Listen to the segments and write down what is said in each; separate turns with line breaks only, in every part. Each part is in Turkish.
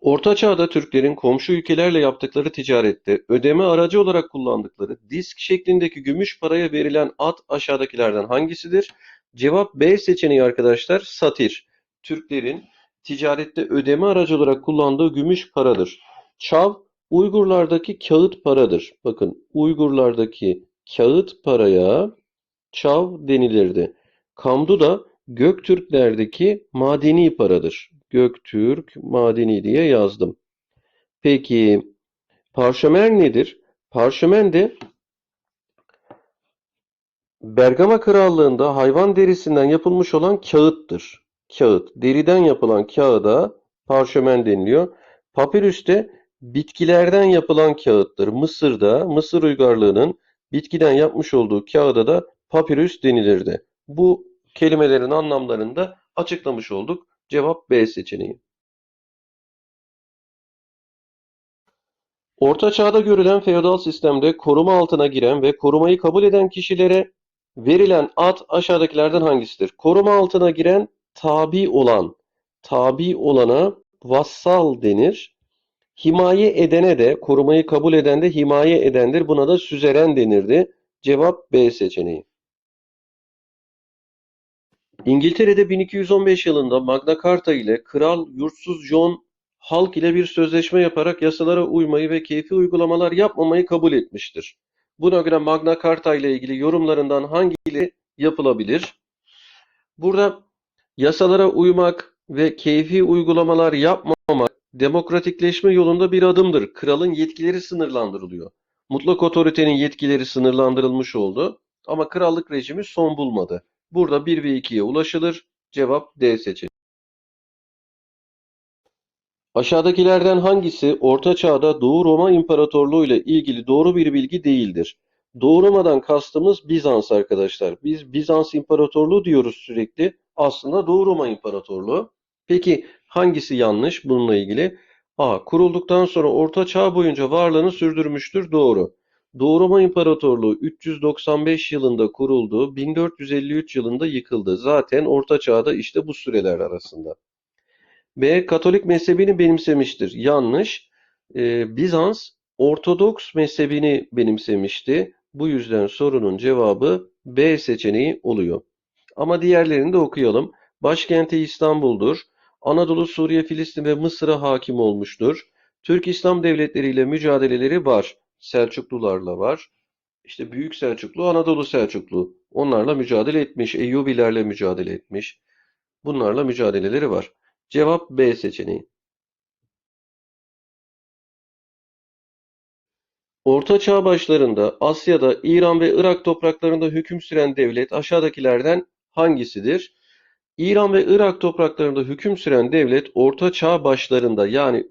Orta Çağ'da Türklerin komşu ülkelerle yaptıkları ticarette ödeme aracı olarak kullandıkları disk şeklindeki gümüş paraya verilen ad aşağıdakilerden hangisidir? Cevap B seçeneği arkadaşlar satir. Türklerin ticarette ödeme aracı olarak kullandığı gümüş paradır. Çav Uygurlardaki kağıt paradır. Bakın Uygurlardaki kağıt paraya çav denilirdi. Kamdu da Göktürklerdeki madeni paradır. Göktürk madeni diye yazdım. Peki parşömen nedir? Parşömen de Bergama Krallığı'nda hayvan derisinden yapılmış olan kağıttır. Kağıt. Deriden yapılan kağıda parşömen deniliyor. Papirüs de bitkilerden yapılan kağıttır. Mısır'da, Mısır uygarlığının bitkiden yapmış olduğu kağıda da papirüs denilirdi. Bu kelimelerin anlamlarını da açıklamış olduk. Cevap B seçeneği. Orta Çağ'da görülen feodal sistemde koruma altına giren ve korumayı kabul eden kişilere verilen ad aşağıdakilerden hangisidir? Koruma altına giren tabi olan, tabi olana vassal denir. Himaye edene de, korumayı kabul eden de himaye edendir. Buna da süzeren denirdi. Cevap B seçeneği. İngiltere'de 1215 yılında Magna Carta ile Kral Yurtsuz John halk ile bir sözleşme yaparak yasalara uymayı ve keyfi uygulamalar yapmamayı kabul etmiştir. Buna göre Magna Carta ile ilgili yorumlarından hangileri yapılabilir? Burada yasalara uymak ve keyfi uygulamalar yapmamak demokratikleşme yolunda bir adımdır. Kralın yetkileri sınırlandırılıyor. Mutlak otoritenin yetkileri sınırlandırılmış oldu ama krallık rejimi son bulmadı. Burada 1 ve 2'ye ulaşılır. Cevap D seçeneği. Aşağıdakilerden hangisi Orta Çağ'da Doğu Roma İmparatorluğu ile ilgili doğru bir bilgi değildir? Doğu Roma'dan kastımız Bizans arkadaşlar. Biz Bizans İmparatorluğu diyoruz sürekli. Aslında Doğu Roma İmparatorluğu. Peki hangisi yanlış bununla ilgili? A. Kurulduktan sonra Orta Çağ boyunca varlığını sürdürmüştür. Doğru. Doğu Roma İmparatorluğu 395 yılında kuruldu, 1453 yılında yıkıldı. Zaten Orta Çağ'da işte bu süreler arasında. B. Katolik mezhebini benimsemiştir. Yanlış. Ee, Bizans Ortodoks mezhebini benimsemişti. Bu yüzden sorunun cevabı B seçeneği oluyor. Ama diğerlerini de okuyalım. Başkenti İstanbul'dur. Anadolu, Suriye, Filistin ve Mısır'a hakim olmuştur. Türk İslam devletleriyle mücadeleleri var. Selçuklularla var. İşte Büyük Selçuklu, Anadolu Selçuklu. Onlarla mücadele etmiş. Eyyubilerle mücadele etmiş. Bunlarla mücadeleleri var. Cevap B seçeneği. Orta Çağ başlarında Asya'da İran ve Irak topraklarında hüküm süren devlet aşağıdakilerden hangisidir? İran ve Irak topraklarında hüküm süren devlet Orta Çağ başlarında yani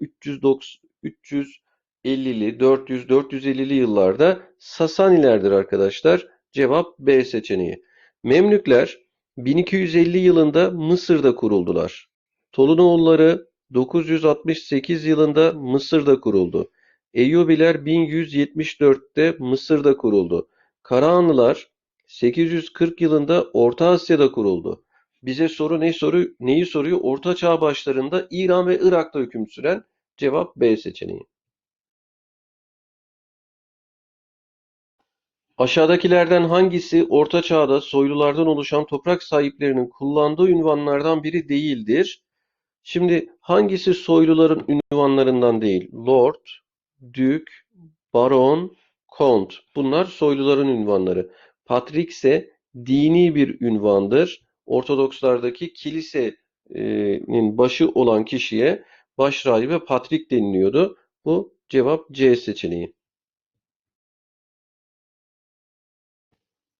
350'li, 400, 450'li yıllarda Sasanilerdir arkadaşlar. Cevap B seçeneği. Memlükler 1250 yılında Mısır'da kuruldular. Tolunoğulları 968 yılında Mısır'da kuruldu. Eyyubiler 1174'te Mısır'da kuruldu. Karahanlılar 840 yılında Orta Asya'da kuruldu. Bize soru ne soru neyi soruyor? Orta Çağ başlarında İran ve Irak'ta hüküm süren cevap B seçeneği. Aşağıdakilerden hangisi Orta Çağ'da soylulardan oluşan toprak sahiplerinin kullandığı ünvanlardan biri değildir? Şimdi hangisi soyluların ünvanlarından değil? Lord, Dük, Baron, Kont. Bunlar soyluların ünvanları. Patrik ise dini bir ünvandır. Ortodokslardaki kilisenin başı olan kişiye başrahibe patrik deniliyordu. Bu cevap C seçeneği.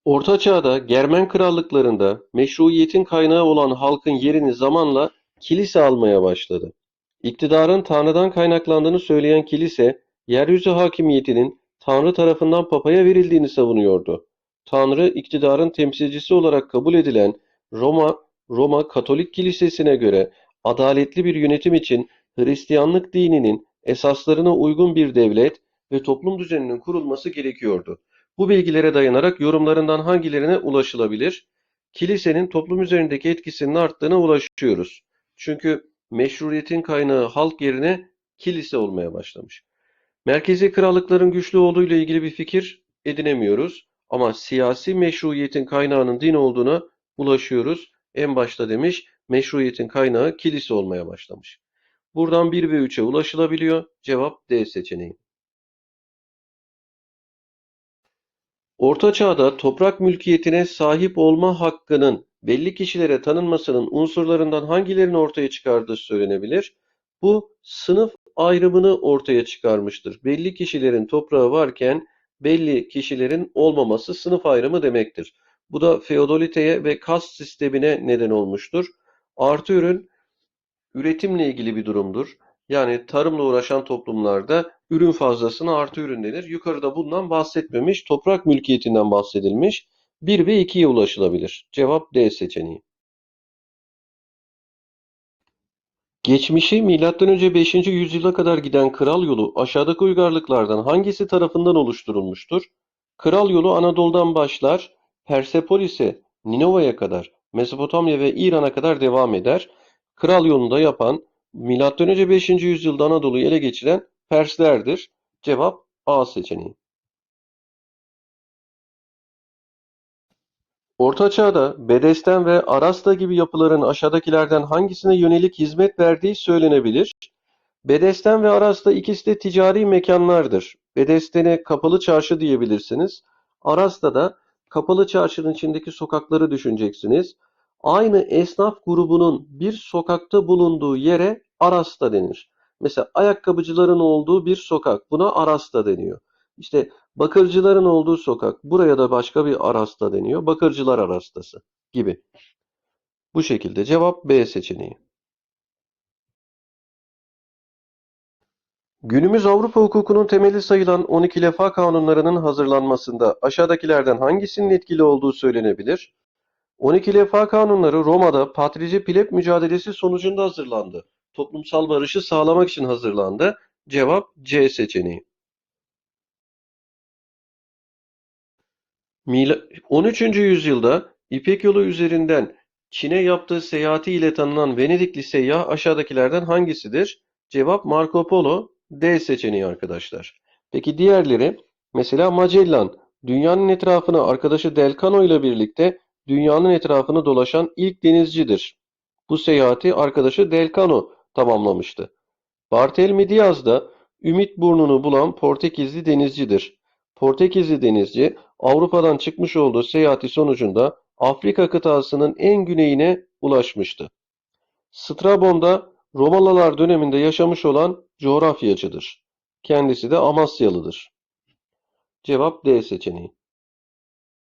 Orta Çağ'da Germen krallıklarında meşruiyetin kaynağı olan halkın yerini zamanla kilise almaya başladı. İktidarın Tanrı'dan kaynaklandığını söyleyen kilise, yeryüzü hakimiyetinin Tanrı tarafından papaya verildiğini savunuyordu. Tanrı, iktidarın temsilcisi olarak kabul edilen Roma, Roma Katolik Kilisesi'ne göre adaletli bir yönetim için Hristiyanlık dininin esaslarına uygun bir devlet ve toplum düzeninin kurulması gerekiyordu. Bu bilgilere dayanarak yorumlarından hangilerine ulaşılabilir? Kilisenin toplum üzerindeki etkisinin arttığına ulaşıyoruz. Çünkü meşruiyetin kaynağı halk yerine kilise olmaya başlamış. Merkezi krallıkların güçlü olduğu ile ilgili bir fikir edinemiyoruz. Ama siyasi meşruiyetin kaynağının din olduğuna ulaşıyoruz. En başta demiş meşruiyetin kaynağı kilise olmaya başlamış. Buradan 1 ve 3'e ulaşılabiliyor. Cevap D seçeneği. Orta Çağ'da toprak mülkiyetine sahip olma hakkının belli kişilere tanınmasının unsurlarından hangilerini ortaya çıkardığı söylenebilir? Bu sınıf ayrımını ortaya çıkarmıştır. Belli kişilerin toprağı varken belli kişilerin olmaması sınıf ayrımı demektir. Bu da feodaliteye ve kast sistemine neden olmuştur. Artı ürün üretimle ilgili bir durumdur. Yani tarımla uğraşan toplumlarda ürün fazlasına artı ürün denir. Yukarıda bundan bahsetmemiş, toprak mülkiyetinden bahsedilmiş. 1 ve 2'ye ulaşılabilir. Cevap D seçeneği. Geçmişi M.Ö. 5. yüzyıla kadar giden kral yolu aşağıdaki uygarlıklardan hangisi tarafından oluşturulmuştur? Kral yolu Anadolu'dan başlar, Persepolis'e, Ninova'ya kadar, Mezopotamya ve İran'a kadar devam eder. Kral yolunu da yapan M.Ö. 5. yüzyılda Anadolu'yu ele geçiren Perslerdir. Cevap A seçeneği. Orta Çağ'da Bedesten ve Arasta gibi yapıların aşağıdakilerden hangisine yönelik hizmet verdiği söylenebilir. Bedesten ve Arasta ikisi de ticari mekanlardır. Bedesten'e kapalı çarşı diyebilirsiniz. Arasta da kapalı çarşının içindeki sokakları düşüneceksiniz. Aynı esnaf grubunun bir sokakta bulunduğu yere Arasta denir. Mesela ayakkabıcıların olduğu bir sokak buna Arasta deniyor. İşte bakırcıların olduğu sokak buraya da başka bir Arasta deniyor. Bakırcılar Arastası gibi. Bu şekilde cevap B seçeneği. Günümüz Avrupa hukukunun temeli sayılan 12 lefa kanunlarının hazırlanmasında aşağıdakilerden hangisinin etkili olduğu söylenebilir? 12 lefa kanunları Roma'da Patrici Pleb mücadelesi sonucunda hazırlandı. Toplumsal barışı sağlamak için hazırlandı. Cevap C seçeneği. 13. yüzyılda İpek yolu üzerinden Çin'e yaptığı seyahati ile tanınan Venedikli seyyah aşağıdakilerden hangisidir? Cevap Marco Polo D seçeneği arkadaşlar. Peki diğerleri mesela Magellan dünyanın etrafını arkadaşı Delcano ile birlikte dünyanın etrafını dolaşan ilk denizcidir. Bu seyahati arkadaşı Delcano tamamlamıştı. Bartolomé Diaz da Ümit burnunu bulan Portekizli denizcidir. Portekizli denizci Avrupa'dan çıkmış olduğu seyahati sonucunda Afrika kıtasının en güneyine ulaşmıştı. Strabon da Romalılar döneminde yaşamış olan coğrafyacıdır. Kendisi de Amasyalıdır. Cevap D seçeneği.